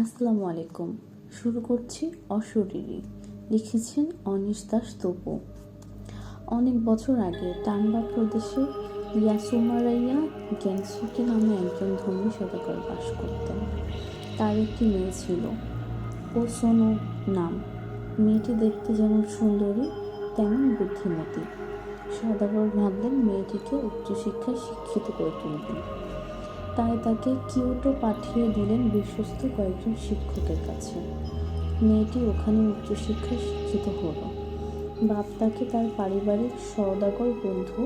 আসসালামু আলাইকুম। শুরু করছি অশরীরী। লিখেছেন অনিশ দাস তপু অনেক বছর আগে টাঙ্গা প্রদেশে ইয়াসুমারাইয়া গেনসুকি নামে একজন ধর্মী সদাগর বাস করতেন। তার একটি মেয়ে ছিল। ও সোনু নাম। মেয়েটি দেখতে যেমন সুন্দরী, তেমন বুদ্ধিমতী। সদাগর ভাবলেন মেয়েটিকে উচ্চশিক্ষায় শিক্ষিত করে তুলবেন। তাই তাকে কিয়োটো পাঠিয়ে দিলেন বিশ্বস্ত কয়েকজন শিক্ষকের কাছে। মেয়েটি ওখানে উচ্চশিক্ষায় শিক্ষিত হলো। বাপ তাকে তার পারিবারিক সওদাগর বন্ধু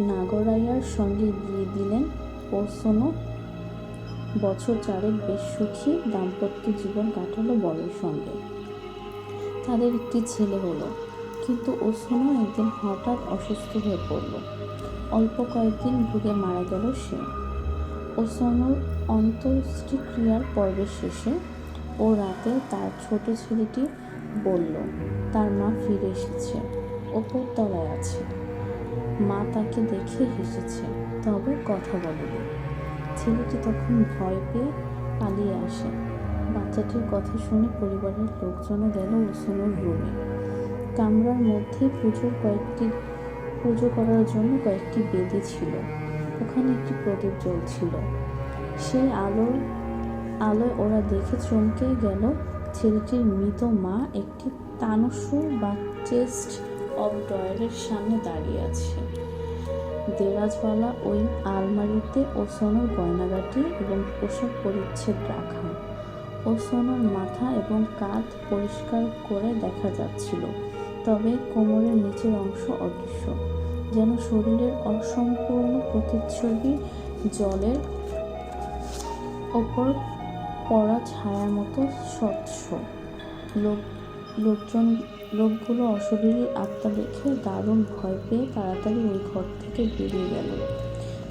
নাগরাইয়ার সঙ্গে বিয়ে দিলেন ওসোনো বছর চারেক বেশ সুখী দাম্পত্য জীবন কাটালো বরের সঙ্গে। তাদের একটি ছেলে হলো, কিন্তু ওসোনো একদিন হঠাৎ অসুস্থ হয়ে পড়ল। অল্প কয়েকদিন ভুগে মারা গেল সে। ওসনোর অন্ত্যেষ্টিক্রিয়ার পর্বের শেষে ও রাতে তার ছোট ছেলেটি বলল, তার মা ফিরে এসেছে ওপর তলায় আছে। মা তাকে দেখে হেসেছে, তবে কথা বলেনি। ছেলেটি তখন ভয় পেয়ে পালিয়ে আসে। বাচ্চাটির কথা শুনে পরিবারের লোকজনও গেল ওসনোর রুমে। কামরার মধ্যে পুজোর কয়েকটি, পুজো করার জন্য কয়েকটি বেদি ছিল। ওখানে একটি প্রদীপ জ্বলছিল। সেই আলোর আলোয় ওরা দেখে চমকে গেল, ছেলেটির মৃত মা একটি তানসু বা চেস্ট অফ ডয়ারের সামনে দাঁড়িয়ে আছে। দেরাজওয়ালা ওই আলমারিতে ওসনোর গয়নাগাটি এবং পোশাক পরিচ্ছেদ রাখা। ওসনোর মাথা এবং কাঁধ পরিষ্কার করে দেখা যাচ্ছিল, তবে কোমরের নিচের অংশ অদৃশ্য। যেন শরীরের অসম্পূর্ণ প্রতিচ্ছবি জলের ওপর পড়া ছায়ার মতো স্বচ্ছ। লোক, লোকজন, লোকগুলো অশরীরী আত্মা দেখে দারুণ ভয় পেয়ে তাড়াতাড়ি ওই ঘর থেকে বেরিয়ে গেল।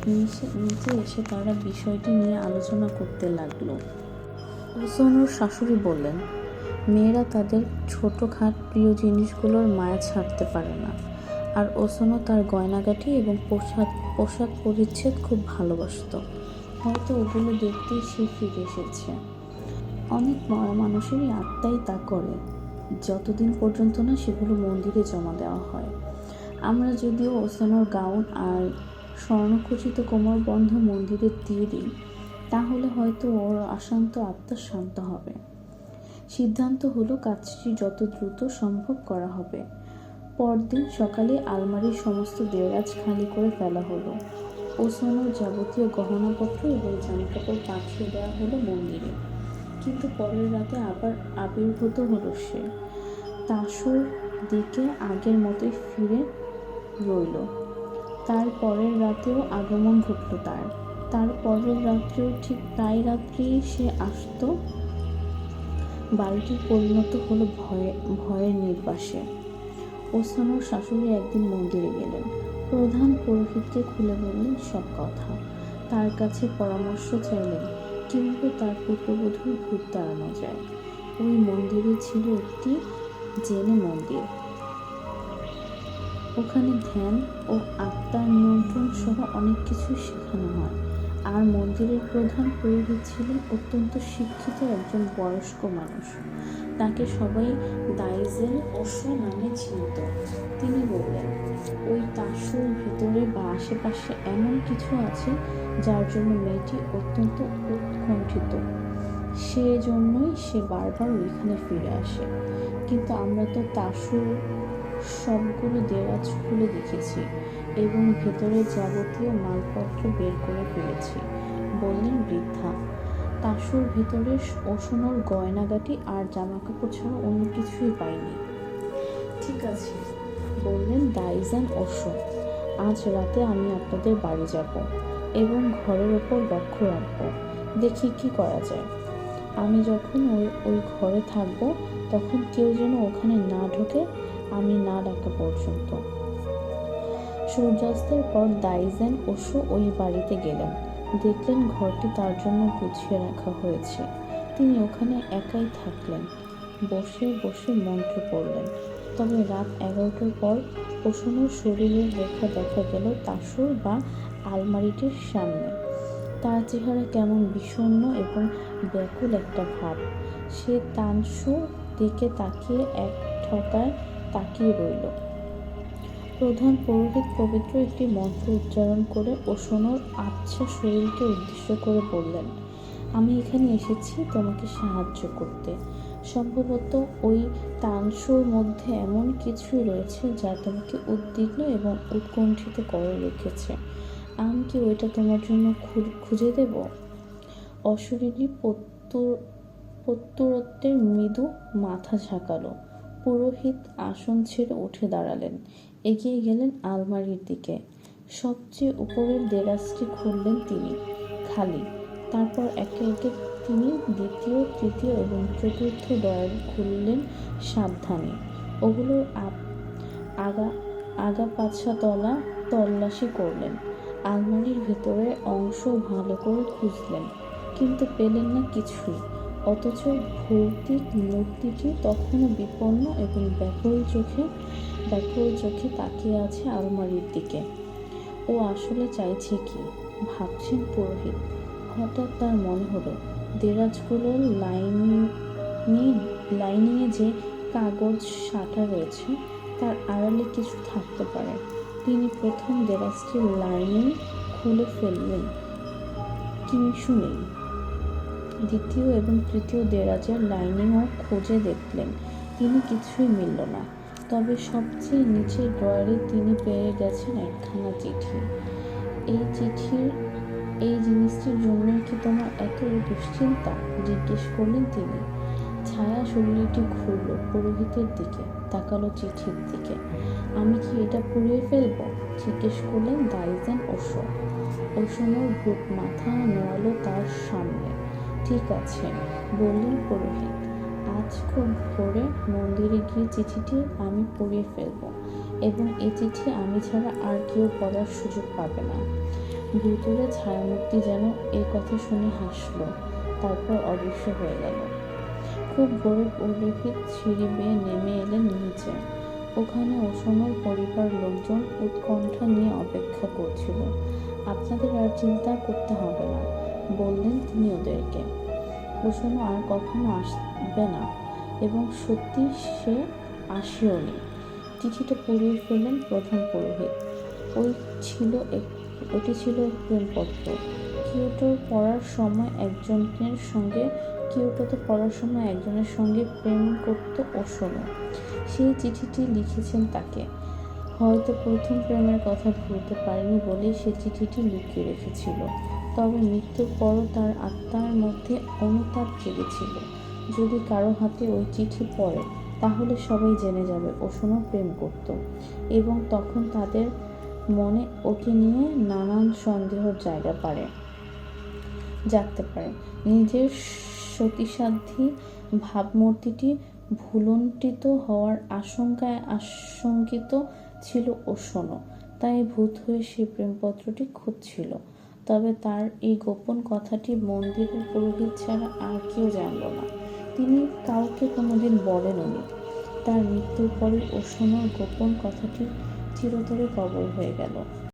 নিচে এসে তারা বিষয়টি নিয়ে আলোচনা করতে লাগল। ওসনোর শাশুড়ি বললেন, মেয়েরা তাদের ছোটোখাট প্রিয় জিনিসগুলোর মায়া ছাড়তে পারে না। আর ওসনও তার গয়নাগাটি এবং পোশাক পোশাক পরিচ্ছেদ খুব ভালোবাসত। হয়তো ওগুলো দেখতেই সে ফিরে এসেছে। অনেক মানুষেরই আত্মাই তা করে। যতদিন পর্যন্ত না সেগুলো মন্দিরে জমা দেওয়া হয়। আমরা যদিও ওসানোর গাউন আর স্বর্ণখচিত কোমর বন্ধ মন্দিরে দিয়ে দিই, তাহলে হয়তো ওর অশান্ত আত্মা শান্ত হবে। সিদ্ধান্ত হলো কাজটি যত দ্রুত সম্ভব করা হবে। পরদিন সকালে আলমারির সমস্ত দেরাজ খালি করে ফেলা হলো। ওসনোর যাবতীয় গহনাপত্র এবং জামাকাপড় পাঠিয়ে দেওয়া হলো মন্দিরে। কিন্তু পরের রাতে আবার আবির্ভূত হলো সে। তাসুর দিকে আগের মতোই ফিরে রইল। তার পরের রাতেও আগমন ঘটল তার। তার পরের রাত্রেও ঠিক তাই রাত্রেই সে আসতো। বাড়িটি পরিণত হলো ভয়ে, ভয়ের নির্বাসে। ওসানোর শাশুড়ি একদিন মন্দিরে গেলেন। প্রধান পুরোহিতকে খুলে বললেন, সব কথা। তার কাছে পরামর্শ চাইলেন, কীভাবে তার পুত্রবধূর ভূত তাড়ানো যায়। ওই মন্দিরে ছিল একটি জেনে মন্দির। ওখানে ধ্যান ও আত্মার নিয়ন্ত্রণ সহ অনেক কিছু শেখানো হয়। আর মন্দিরের প্রধান পুরোহিত ছিলেন অত্যন্ত শিক্ষিত একজন বয়স্ক মানুষ। তাকে সবাই দাইজেল ওশো নামে চিনত। তিনি বললেন, ওই তাসুর ভিতরে বা আশেপাশে এমন কিছু আছে যার জন্য মেয়েটি অত্যন্ত উৎকণ্ঠিত। সেজন্যই সে বারবার ওইখানে ফিরে আসে। কিন্তু আমরা তো তাসুর সবগুলো দেরাজ খুলে দেখেছি এবং ভেতরে যাবতীয় মালপত্র বের করে ফেলেছি, বললেন বৃদ্ধা। তাসুর ভেতরে ওষুনোর গয়নাগাটি আর জামাকাপড় ছাড়া অন্য কিছুই পাইনি। ঠিক আছে, বললেন দাইজান ওশো আজ রাতে আমি আপনাদের বাড়ি যাব এবং ঘরের ওপর লক্ষ্য রাখব, দেখি কি করা যায়। আমি যখন ওই ওই ঘরে থাকব, তখন কেউ যেন ওখানে না ঢোকে আমি না ডাকা পর্যন্ত। সূর্যাস্তের পর দাইজেন ওশো ওই বাড়িতে গেলেন। দেখলেন ঘরটি তার জন্য গুছিয়ে রাখা হয়েছে। তিনি ওখানে একাই থাকলেন। বসে বসে মন্ত্র পড়লেন। তবে রাত এগারোটার পর ওষুনোর শরীরের রেখা দেখা গেল তাসুর বা আলমারিটির সামনে। তার চেহারা কেমন বিষণ্ণ এবং ব্যাকুল একটা ভাব। সে তানসুর দিকে তাকিয়ে এক ঠকায় তাকিয়ে রইল। প্রধান পুরোহিত পবিত্র একটি মন্ত্র উচ্চারণ করে ওসনোর আচ্ছা শরীরকে উদ্দেশ্য করে বললেন, আমি এখানে এসেছি তোমাকে সাহায্য করতে। সম্ভবত ওই তানসুর মধ্যে এমন কিছুই রয়েছে যা তোমাকে উদ্বিগ্ন এবং উৎকণ্ঠিত করে রেখেছে। আমি কি ওইটা তোমার জন্য খুঁজে দেব? অশরীরী প্রত্যুর প্রত্যুরত্বের মৃদু মাথা ঝাঁকালো। পুরোহিত আসন ছেড়ে উঠে দাঁড়ালেন। এগিয়ে গেলেন আলমারির দিকে। সবচেয়ে উপরের দেরাজটি খুললেন তিনি, খালি। তারপর একে একে তিনি দ্বিতীয়, তৃতীয় এবং চতুর্থ ডয়ার খুললেন সাবধানে। ওগুলোর আগা আগা পাছা তলা তল্লাশি করলেন। আলমারির ভেতরের অংশ ভালো করে খুঁজলেন, কিন্তু পেলেন না কিছুই। অথচ ভৌতিক মূর্তিটি তখনও বিপন্ন এবং ব্যাকুল চোখে ব্যাকুল চোখে তাকিয়ে আছে আলমারির দিকে। ও আসলে চাইছে কি? ভাবছেন পুরোহিত। হঠাৎ তার মনে হলো, দেরাজগুলোর লাইনি, লাইনিংয়ে যে কাগজ সাঁটা রয়েছে, তার আড়ালে কিছু থাকতে পারে। তিনি প্রথম দেরাজটির লাইনিং খুলে ফেললেন। কিংসু নেই। দ্বিতীয় এবং তৃতীয় দেরাজের লাইনিংও খুঁজে দেখলেন। তিনি কিছুই মিলল না। তবে সবচেয়ে নিচের ড্রয়ারে তিনি পেয়ে গেছেন একখানা চিঠি। এই চিঠির, এই জিনিসটির জন্যই কি তোমার এত দুশ্চিন্তা? জিজ্ঞেস করলেন তিনি। ছায়া শরীরটি ঘুরল পুরোহিতের দিকে, তাকালো চিঠির দিকে। আমি কি এটা পুড়িয়ে ফেলব? জিজ্ঞেস করলেন দাইজেন ওসো ওসনোর ভূত মাথা নোয়ালো তার সামনে। ঠিক আছে, বললেন পুরোহিত। আজ খুব ভোরে মন্দিরে গিয়ে চিঠিটি আমি পড়িয়ে ফেলব এবং এই চিঠি আমি ছাড়া আর কেউ পড়ার সুযোগ পাবে না। ভূতুরে ছায়ামূর্তি যেন এই কথা শুনে হাসল, তারপর অদৃশ্য হয়ে গেল। খুব ভোরে পুরোহিত সিঁড়ি বেয়ে নেমে এলেন নিচে। ওখানে ওসনোর পরিবার লোকজন উৎকণ্ঠা নিয়ে অপেক্ষা করছিল। আপনাদের আর চিন্তা করতে হবে না। বললেন তিনি ওদেরকে। ওসনো আর কখনো আসবে না এবং সত্যি সে আসেও নি। চিঠিটা পড়িয়ে ফেললেন প্রধান পুরোহিত। ওই ছিল এক ওটি ছিল এক প্রেমপত্র। কিয়োটো পড়ার সময় একজনের সঙ্গে কিয়োটোতে পড়ার সময় একজনের সঙ্গে প্রেম করত ওসনো সেই চিঠিটি লিখেছেন তাকে। হয়তো প্রথম প্রেমের কথা ভুলতে পারেনি বলেই সে চিঠিটি লুকিয়ে রেখেছিল। তবে মৃত্যুর পরও তার আত্মার মধ্যে অনুতাপ জেগেছিল। যদি কারও হাতে ওই চিঠি পড়ে, তাহলে সবাই জেনে যাবে ওসনও প্রেম করত। এবং তখন তাদের মনে ওকে নিয়ে নানান সন্দেহর জায়গা পারে, জাগতে পারে। নিজের সতীসাধ্যী ভাবমূর্তিটি ভুলন্টিত হওয়ার আশঙ্কায় আশঙ্কিত ছিল ওসনো তাই ভূত হয়ে সে প্রেমপত্রটি খুঁজছিল। তবে তার এই গোপন কথাটি মন্দিরের পুরোহিত ছাড়া আর কেউ জানল না। তিনি কাউকে কোনোদিন বলেননি। তার মৃত্যুর পরে ওসনোর গোপন কথাটি চিরতরে কবর হয়ে গেল।